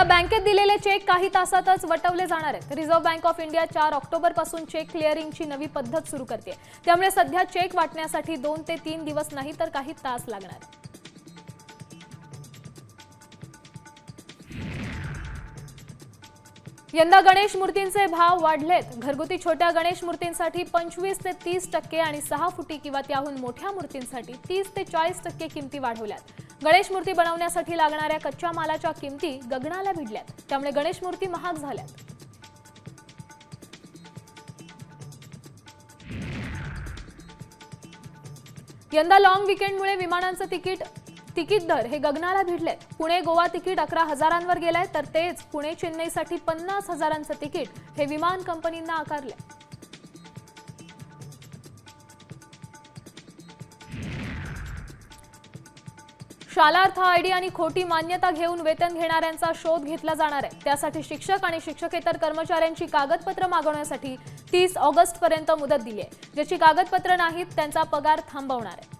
आता बँकेत दिलेले चेक काही तासातच वटवले जाणार आहेत. रिझर्व्ह बँक ऑफ इंडिया चार ऑक्टोबरपासून चेक क्लिअरिंगची नवी पद्धत सुरू करते त्यामुळे सध्या चेक वाटण्यासाठी दोन ते तीन दिवस नाही तर काही तास लागणार. यंदा गणेश मूर्तींचे भाव वाढलेत. घरगुती छोट्या गणेश मूर्तींसाठी पंचवीस ते तीस टक्के आणि सहा फुटी किंवा त्याहून मोठ्या मूर्तींसाठी तीस ते चाळीस टक्के किमती वाढवल्यात. गणेश मूर्ती बनवण्यासाठी लागणाऱ्या कच्च्या मालाच्या किमती गगनाला भिडल्यात. त्यामुळे गणेश मूर्ती महाग झाल्यात. यंदा लॉंग विकेंडमुळे विमानांचं तिकीट तिकीट दर हे गगनाला भिडलेत. पुणे गोवा तिकीट अकरा हजारांवर गेलंय तर तेच पुणे चेन्नईसाठी पन्नास हजारांचं तिकीट हे विमान कंपनींना आकारले शालार्थ आयडी आणि खोटी मान्यता घेऊन वेतन घेणाऱ्यांचा शोध घेतला जाणार आहे. त्यासाठी शिक्षक आणि शिक्षकेतर कर्मचाऱ्यांची कागदपत्र मागवण्यासाठी तीस ऑगस्ट पर्यंत मुदत दिली आहे. ज्याची कागदपत्र नाहीत त्यांचा पगार थांबवणार आहे.